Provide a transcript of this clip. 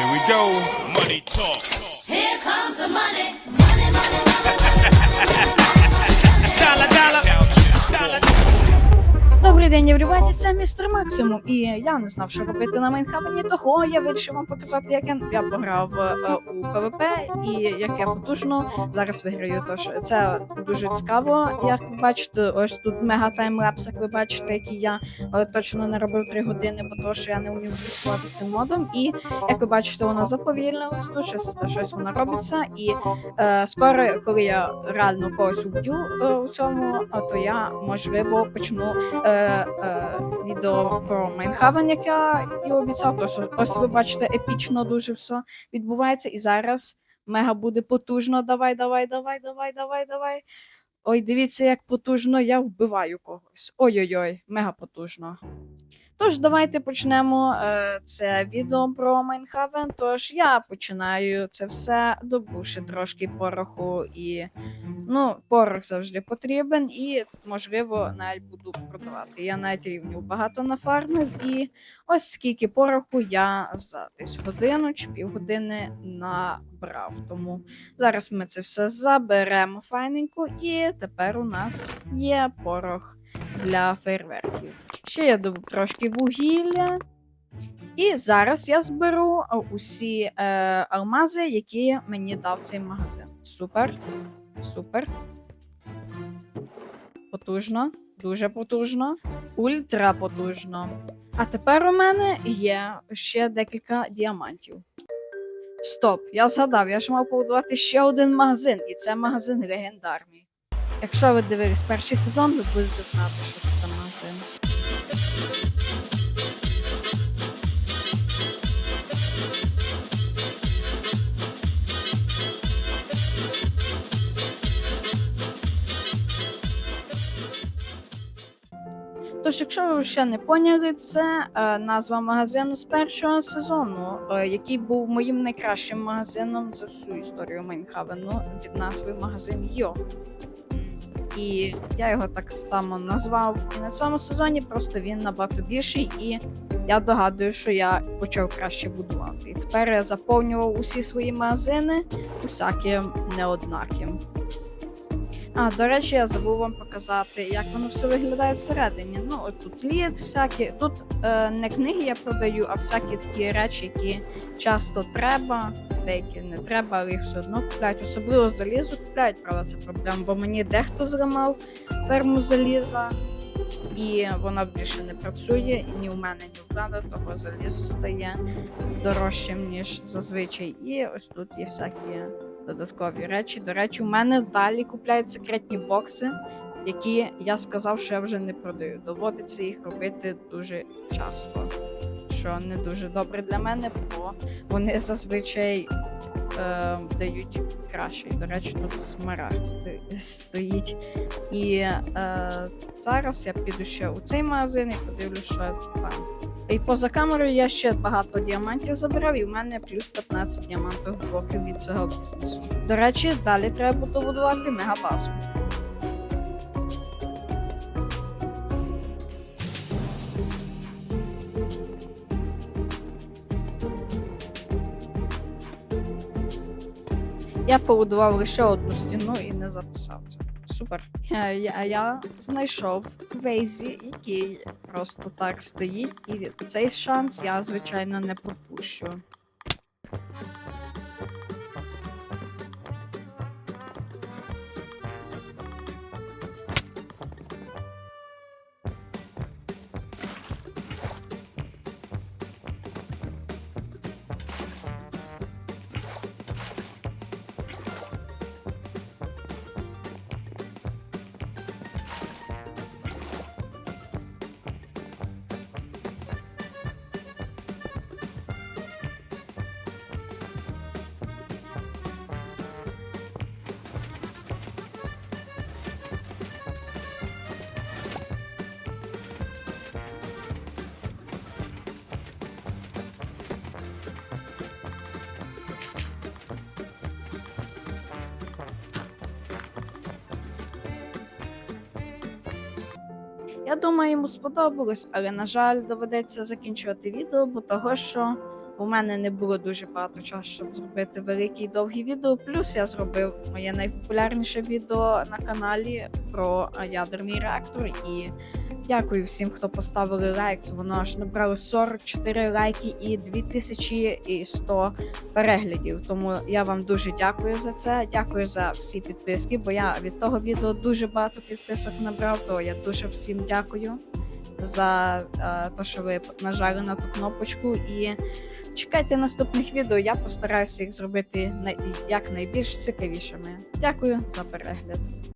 Here we go. Money talk. Here comes the money. Money, money, money. Dollar, dollar. Dollar. День, Єврібаді, це містер Максимум. І я не знав, що робити на Майнхавені, того я вирішив вам показати, як я, я пограв е, у ПВП і як я потужно зараз виграю. Тож це дуже цікаво. Як ви бачите, ось тут мега таймлапс, як ви бачите, який я е, точно не робив 3 години, бо то, що я не вмів користуватися цим модом. І як ви бачите, воно заповільнилось тут, щось, щось воно робиться. І е, скоро, коли я реально когось уб'ю е, у цьому, то я можливо почну е, е, відео про Майнхавен, як я і обіцяв. Тож ось ви бачите, епічно дуже все відбувається. І зараз мега буде потужно. Давай, давай, давай, давай, давай, давай. Ой, дивіться, як потужно я вбиваю когось. Ой-ой-ой, мега потужно. Тож, давайте почнемо е, це відео про Майнхавен. Тож я починаю це все, добувши трошки пороху і Ну, порох завжди потрібен, і, можливо, навіть буду продавати. Я навіть рівнів багато нафармив, і ось скільки пороху я за десь годину чи півгодини набрав. Тому зараз ми це все заберемо файненько, і тепер у нас є порох для фейерверків. Ще я добув трошки вугілля. І зараз я зберу усі е, алмази, які мені дав цей магазин. Супер. Супер. Потужно. Дуже потужно. Ультра потужно. А тепер у мене є ще декілька діамантів. Стоп, я згадав, я ж мав побудувати ще один магазин, і це магазин легендарний. Якщо ви дивились перший сезон, ви будете знати, що це за магазин. Тож, якщо ви ще не поняли, це е, назва магазину з першого сезону, е, який був моїм найкращим магазином за всю історію Майнхавену від назви магазин Йо. І я його так само назвав. І на цьому сезоні просто він набагато більший, і я догадую, що я почав краще будувати. І тепер я заповнював усі свої магазини усяким неоднаким. А, до речі, я забув вам показати, як воно все виглядає всередині. Ну, от тут лід, всякі. Тут е, не книги я продаю, а всякі такі речі, які часто треба, деякі не треба, але їх все одно купляють. Особливо залізо купляють, правда, це проблема, бо мені дехто зламав ферму заліза, і вона більше не працює, ні у мене, ні у брата, того залізо стає дорожчим, ніж зазвичай. І ось тут є всякі додаткові речі. До речі, у мене далі купляють секретні бокси, які я сказав, що я вже не продаю. Доводиться їх робити дуже часто, що не дуже добре для мене, бо вони зазвичай е, дають краще. До речі, тут смарагд сто- стоїть. І е, зараз я піду ще у цей магазин і подивлюсь, що там. І поза камерою я ще багато діамантів забирав, і в мене плюс 15 діамантових блоків від цього бізнесу. До речі, далі треба буде будувати мегабазу. Я побудував лише одну стіну і не записав це. Супер. Е, Я, я знайшов Вейзі, який просто так стоїть, і цей шанс я, звичайно, не пропущу. Я думаю, йому сподобалось, але, на жаль, доведеться закінчувати відео, бо того, що У мене не було дуже багато часу, щоб зробити великі і довгі відео. Плюс я зробив моє найпопулярніше відео на каналі про ядерний реактор. І дякую всім, хто поставили лайк. Воно аж набрало 44 лайки і 2100 переглядів. Тому я вам дуже дякую за це. Дякую за всі підписки, бо я від того відео дуже багато підписок набрав. То я дуже всім дякую за е, те, що ви нажали на ту кнопочку. І чекайте наступних відео. Я постараюся їх зробити най- якнайбільш цікавішими. Дякую за перегляд.